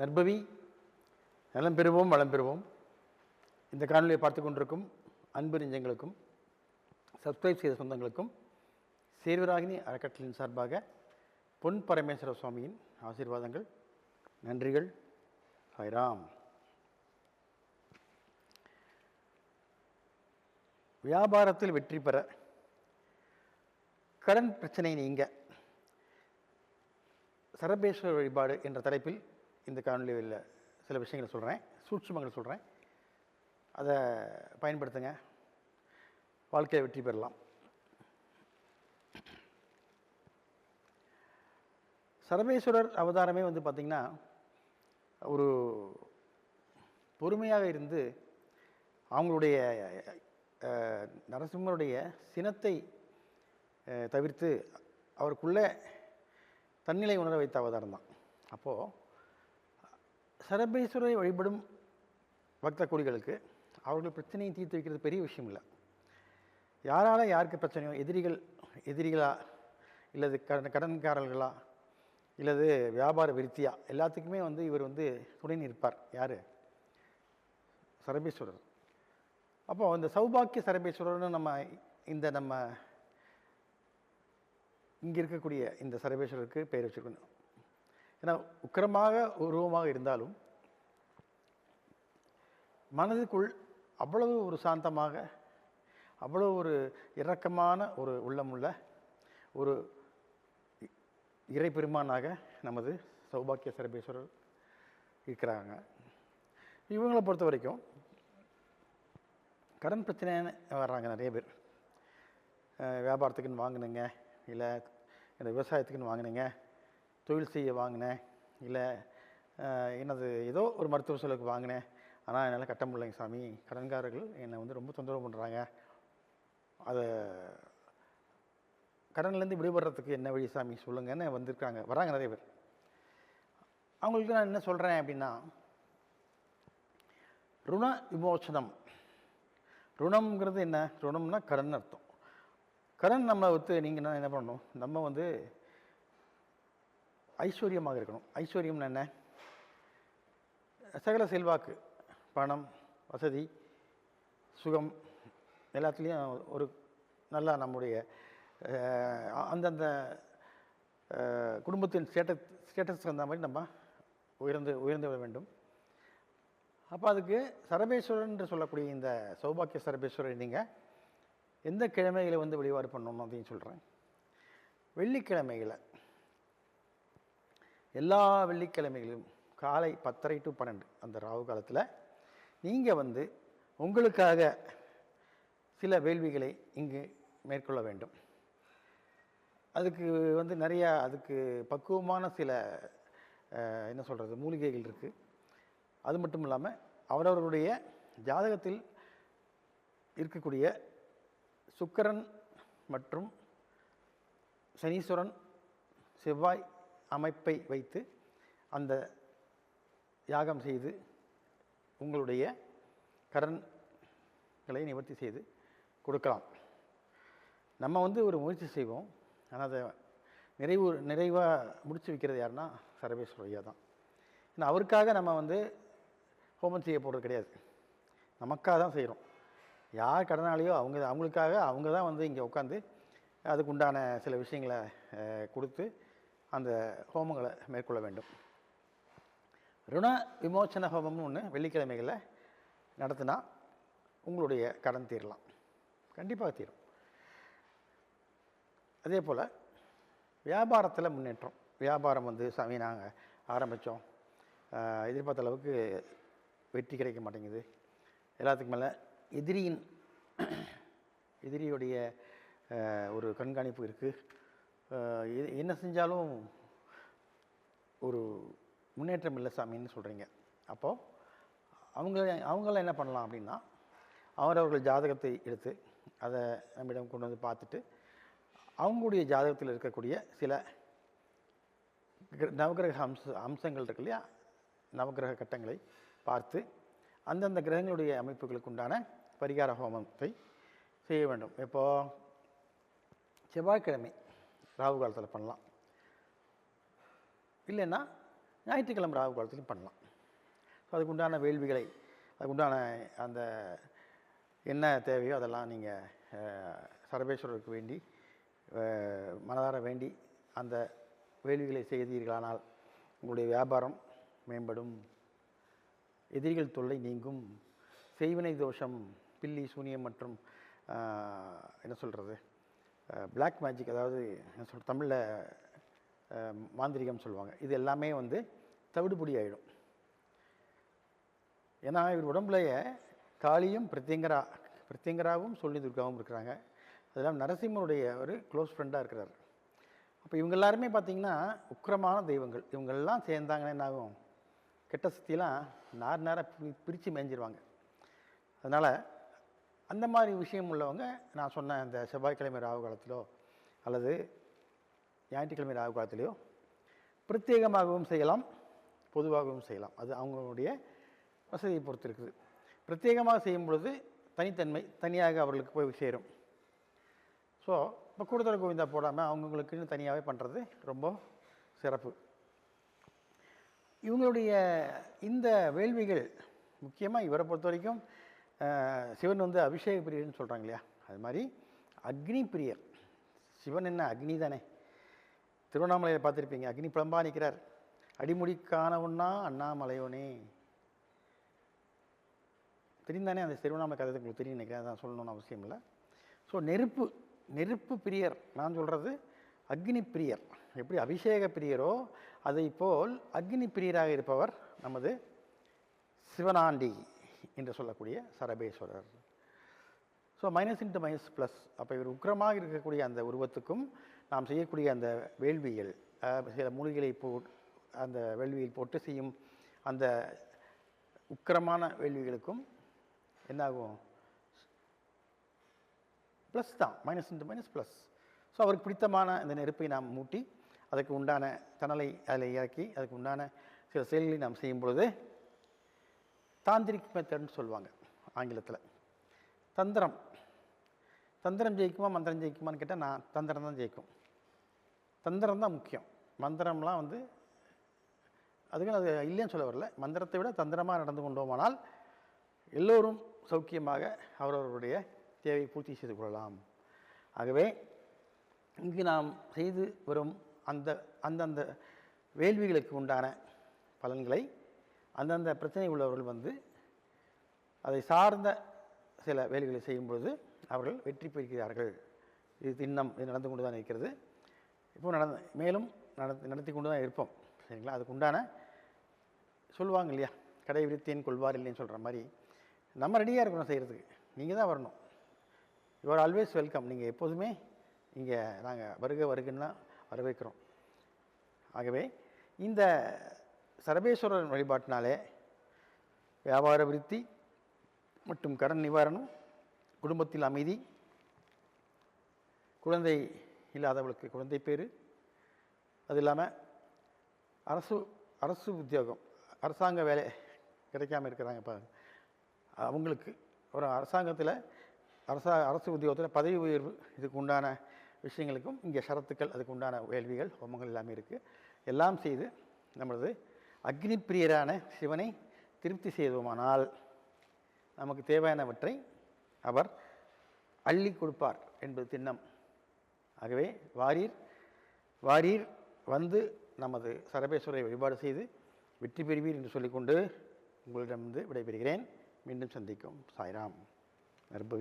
நற்பவி நலம் பெறுவோம் வளம் பெறுவோம். இந்த காணொலியை பார்த்து கொண்டிருக்கும் அன்பு நெஞ்சங்களுக்கும் சப்ஸ்கிரைப் செய்த சொந்தங்களுக்கும் சேர்வராகினி அறக்கட்டளின் சார்பாக பொன் பரமேஸ்வர சுவாமியின் ஆசீர்வாதங்கள் நன்றிகள் ஹைராம். வியாபாரத்தில் வெற்றி பெற கடன் பிரச்சனை நீங்க. சரபேஸ்வர வழிபாடு என்ற தலைப்பில் இந்த காணொலியில் சில விஷயங்களை சொல்கிறேன் சூட்சுமங்களை சொல்கிறேன் அதை பயன்படுத்துங்க. வாழ்க்கையை வெற்றி பெறலாம். சரமேஸ்வரர் அவதாரமே வந்து பார்த்திங்கன்னா ஒரு பொறுமையாக இருந்து அவங்களுடைய நரசிம்மருடைய சினத்தை தவிர்த்து அவருக்குள்ளே தன்னிலை உணர வைத்த அவதாரம் தான். அப்போது சரபேஸ்வரரை வழிபடும் பக்த குடிகளுக்கு அவர்கள் பிரச்சனையை தீர்த்து வைக்கிறது பெரிய விஷயம் இல்லை யாரால் யாருக்கு பிரச்சனையோ எதிரிகள் எதிரிகளா இல்லது கடன் கடன்காரர்களா இல்லது வியாபார விருத்தியா எல்லாத்துக்குமே வந்து இவர் வந்து துணை நிற்பார். யார்? சரபேஸ்வரர். அப்போது இந்த சௌபாக்கிய சரபேஸ்வரர்னு நம்ம இந்த நம்ம இங்கே இருக்கக்கூடிய இந்த சரபேஸ்வரருக்கு பெயர் வச்சுருக்கணும். ஏன்னா உக்கிரமாக உருவமாக இருந்தாலும் மனதுக்குள் அவ்வளவு ஒரு சாந்தமாக அவ்வளோ ஒரு இரக்கமான ஒரு உள்ளமுள்ள ஒரு இறை பெருமானாக நமது சௌபாக்கிய சரபேஸ்வரர் இருக்கிறாங்க. இவங்களை பொறுத்த வரைக்கும் கடன் பிரச்சனைன்னு வர்றாங்க நிறைய பேர். வியாபாரத்துக்குன்னு வாங்கினுங்க இல்லை இந்த விவசாயத்துக்குன்னு வாங்கினீங்க தொழில் செய்ய வாங்கினேன். இல்லை எனது ஏதோ ஒரு மருத்துவ செலவுக்கு வாங்கினேன். ஆனால் என்னால் கட்ட முடியலைங்க சாமி. கடன்காரர்கள் என்னை வந்து ரொம்ப தொந்தரவு பண்ணுறாங்க அதை கடன்லேருந்து விடுபடுறதுக்கு என்ன வழி சாமி? சொல்லுங்கன்னு வந்திருக்காங்க. வராங்க நிறைய பேர். அவங்களுக்கு நான் என்ன சொல்கிறேன் அப்படின்னா ருண விமோசனம் ருணம்ங்கிறது என்ன? ருணம்னா கடன் அர்த்தம். கடன் நம்ம வந்து நீங்கள் என்ன பண்ணணும்? நம்ம வந்து ஐஸ்வர்யமாக இருக்கணும். ஐஸ்வர்யம்னு என்ன? சகல செல்வாக்கு பணம் வசதி சுகம் எல்லாத்துலேயும் ஒரு நல்லா நம்முடைய அந்தந்த குடும்பத்தின் ஸ்டேட்டஸ் ஸ்டேட்டஸ்க்கு தகுந்த மாதிரி நம்ம உயர்ந்து உயர்ந்து விட வேண்டும். அப்போ அதுக்கு சரபேஸ்வரன் என்று சொல்லக்கூடிய இந்த சௌபாக்கிய சரபேஸ்வரர் நீங்கள் எந்த கிழமைகளை வந்து வழிபாடு பண்ணணும் அப்படின்னு சொல்கிறேன் வெள்ளிக்கிழமைகளை எல்லா வெள்ளிக்கிழமைகளிலும் காலை பத்தரை டு பன்னெண்டு அந்த ராகு காலத்தில் நீங்கள் வந்து உங்களுக்காக சில வேள்விகளை இங்கு மேற்கொள்ள வேண்டும். அதுக்கு வந்து நிறையா அதுக்கு பக்குவமான சில என்ன சொல்கிறது மூலிகைகள் இருக்குது அது மட்டும் இல்லாமல் அவரவர்களுடைய ஜாதகத்தில் இருக்கக்கூடிய சுக்கரன் மற்றும் சனீஸ்வரன் செவ்வாய் அமைப்பை வைத்து அந்த யாகம் செய்து உங்களுடைய கடன்களை நிவர்த்தி செய்து கொடுக்கலாம். நம்ம வந்து ஒரு முயற்சி செய்வோம். ஆனால் அதை நிறைவு நிறைவாக முடிச்சு வைக்கிறது யாருன்னா சரவேஸ்வர ஐயா தான். ஏன்னா அவருக்காக நம்ம வந்து ஹோமம் செய்ய போகிறது கிடையாது. நமக்காக தான் செய்கிறோம் யார் கடனாளியோ அவங்க அவங்களுக்காக அவங்க தான் வந்து இங்கே உட்காந்து அதுக்கு உண்டான சில விஷயங்களை கொடுத்து அந்த ஹோமங்களை மேற்கொள்ள வேண்டும். ருண விமோச்சன ஹோமம்னு ஒன்று வெள்ளிக்கிழமைகளில் நடத்தினா உங்களுடைய கடன் தீரலாம். கண்டிப்பாக தீரும். அதே போல் வியாபாரத்தில் முன்னேற்றம். வியாபாரம் வந்து சாமி நாங்கள் ஆரம்பித்தோம் எதிர்பார்த்த அளவுக்கு வெற்றி கிடைக்க மாட்டேங்குது. எல்லாத்துக்கும் மேலே எதிரியின் எதிரியுடைய ஒரு கண்காணிப்பு இருக்குது என்ன செஞ்சாலும் ஒரு முன்னேற்றம் இல்லை சாமின்னு சொல்கிறீங்க அப்போது அவங்க அவங்களாம் என்ன பண்ணலாம் அப்படின்னா அவரவர்கள் ஜாதகத்தை எடுத்து அதை நம்மிடம் கொண்டு வந்து பார்த்துட்டு அவங்களுடைய ஜாதகத்தில் இருக்கக்கூடிய சில கிர- நவக்கிரக அம்ச அம்சங்கள் இருக்கு இல்லையா? நவக்கிரக கட்டங்களை பார்த்து அந்தந்த கிரகங்களுடைய அமைப்புகளுக்கு உண்டான பரிகார ஹோமத்தை செய்ய வேண்டும். இப்போது செவ்வாய்க்கிழமை ராகு காலத்தில் பண்ணலாம். இல்லைன்னா ஞாயிற்றுக்கிழமை ராகு காலத்துலையும் பண்ணலாம். ஸோ அதுக்கு உண்டான வேள்விகளை அதுக்குண்டான அந்த என்ன தேவையோ அதெல்லாம் நீங்கள் சரபேஸ்வரருக்கு வேண்டி மனதார வேண்டி அந்த வேள்விகளை செய்தீர்களானால் உங்களுடைய வியாபாரம் மேம்படும். எதிரிகள் தொல்லை நீங்கும். செய்வினை தோஷம் பில்லி சூனியம் மற்றும் என்ன சொல்கிறது பிளாக் மேஜிக் அதாவது என்ன சொல் தமிழில் மாந்திரிகம் சொல்லுவாங்க. இது எல்லாமே வந்து தவிடுபொடி ஆகிடும் ஏன்னா இவர் உடம்புலையே காளியும் பிரத்யங்கரா பிரத்யங்கராவும் சொல்லி துர்காவும் இருக்கிறாங்க. அதெல்லாம் நரசிம்மனுடைய ஒரு க்ளோஸ் ஃப்ரெண்டாக இருக்கிறார். அப்போ இவங்க எல்லாருமே பார்த்தீங்கன்னா உக்கிரமான தெய்வங்கள். இவங்கெல்லாம் சேர்ந்தாங்கன்னா என்ன ஆகும்? கெட்ட சக்தியெல்லாம் நார் நேராக பிரித்து மேய்ஞ்சிருவாங்க அதனால் அந்த மாதிரி விஷயம் உள்ளவங்க நான் சொன்ன அந்த செவ்வாய்க்கிழமை ராகு காலத்திலோ அல்லது ஞாயிற்றுக்கிழமை ராகு காலத்திலையோ பிரத்யேகமாகவும் செய்யலாம் பொதுவாகவும் செய்யலாம். அது அவங்களுடைய வசதியை பொறுத்து இருக்குது பிரத்யேகமாக செய்யும் பொழுது தனித்தன்மை தனியாக அவர்களுக்கு போய் சேரும். ஸோ இப்போ கூடுதல் கோவிந்தா போடாமல் அவங்கவுங்களுக்குன்னு தனியாகவே பண்ணுறது ரொம்ப சிறப்பு. இவங்களுடைய இந்த வேள்விகள் முக்கியமாக இவரை பொறுத்த வரைக்கும் சிவன் வந்து அபிஷேக பிரியர்னு சொல்கிறாங்க இல்லையா? அது மாதிரி அக்னி பிரியர். சிவன் என்ன? அக்னி தானே. திருவண்ணாமலையில் பார்த்துருப்பீங்க. அக்னி புலம்பா நிற்கிறார் அடிமுடிக்கானவன்னா அண்ணாமலையோனே. தெரிந்தானே அந்த திருவண்ணாமலை கதை உங்களுக்கு தெரியும் நினைக்கிறேன். அதான் சொல்லணும்னு அவசியம் இல்லை. ஸோ நெருப்பு நெருப்பு பிரியர். நான் சொல்கிறது அக்னி பிரியர். எப்படி அபிஷேக பிரியரோ அதை போல் அக்னி பிரியராக இருப்பவர் நமது சிவனாண்டி. என்று சொல்லக்கூடிய Sarabeswarar so minus into minus plus அப்போ இவர் உக்கிரமாக இருக்கக்கூடிய அந்த உருவத்துக்கும் நாம் செய்யக்கூடிய அந்த வேள்வியல் சில மூலிகைகளை போ அந்த வேள்வியில் போட்டு செய்யும் அந்த உக்கிரமான வேள்விகளுக்கும் என்னாகும்? ப்ளஸ் தான் minus into minus plus so அவருக்கு பிடித்தமான அந்த நெருப்பை நாம் மூட்டி அதுக்கு உண்டான தணலை அதில் இறக்கி அதுக்கு உண்டான சில செயல்களை நாம் செய்யும் பொழுது தாந்திரிக் மெத்தட்னு சொல்லுவாங்க ஆங்கிலத்தில். தந்திரம். தந்திரம் ஜெயிக்குமா மந்திரம் ஜெயிக்குமான்னு கேட்டால் நான் தந்திரம் தான் ஜெயிக்கும். தந்திரம் தான் முக்கியம். மந்திரம்லாம் வந்து அதுக்கு அது இல்லைன்னு சொல்ல வரல. மந்திரத்தை விட தந்திரமாக நடந்து கொண்டோமானால் எல்லோரும் சௌக்கியமாக அவரவருடைய தேவையை பூர்த்தி செய்து கொள்ளலாம். ஆகவே இங்கு நாம் செய்து வரும் அந்த அந்தந்த வேள்விகளுக்கு உண்டான பலன்களை அந்தந்த பிரச்சனை உள்ளவர்கள் வந்து அதை சார்ந்த சில வேலைகளை செய்யும் பொழுது அவர்கள் வெற்றி பெறுகிறார்கள். இது திண்ணம் இது நடந்து கொண்டு தான் இருக்கிறது. இப்போ நடந்த மேலும் நடத்தி நடத்தி கொண்டு தான் இருப்போம். சரிங்களா? அதுக்கு உண்டான சொல்லுவாங்க இல்லையா? கடை விருத்தேன் கொள்வார் இல்லைன்னு சொல்கிற மாதிரி. நம்ம ரெடியாக இருக்கணும் செய்கிறதுக்கு நீங்கள் தான் வரணும். யுவர் ஆல்வேஸ் வெல்கம் நீங்கள் எப்போதுமே இங்கே நாங்கள் வருக வருகன்னா தான் வரவேற்கிறோம். ஆகவே இந்த சரபேஸ்வரன் வழிபாட்டினாலே வியாபார விருத்தி மற்றும் கடன் நிவாரணம் குடும்பத்தில் அமைதி குழந்தை இல்லாதவளுக்கு குழந்தை பேர் அது இல்லாமல் அரசு அரசு உத்தியோகம் அரசாங்க வேலை கிடைக்காம இருக்கிறாங்க இப்போ அவங்களுக்கு ஒரு அரசாங்கத்தில் அரசா அரசு உத்தியோகத்தில் பதவி உயர்வு இதுக்கு உண்டான விஷயங்களுக்கும் இங்கே ஷரத்துக்கள் அதுக்கு உண்டான வேள்விகள் ஹோமங்கள் எல்லாமே இருக்குது எல்லாம் செய்து நம்மளது அக்னி பிரியரான சிவனை திருப்தி செய்தோமானால் நமக்கு தேவையானவற்றை அவர் அள்ளி கொடுப்பார் என்பது திண்ணம். ஆகவே வாரீர் வாரீர் வந்து நமது சரபேஸ்வரை வழிபாடு செய்து வெற்றி பெறுவீர் என்று சொல்லிக்கொண்டு உங்களிடமிருந்து விடைபெறுகிறேன். மீண்டும் சந்திக்கும். சாய்ராம். நற்பவி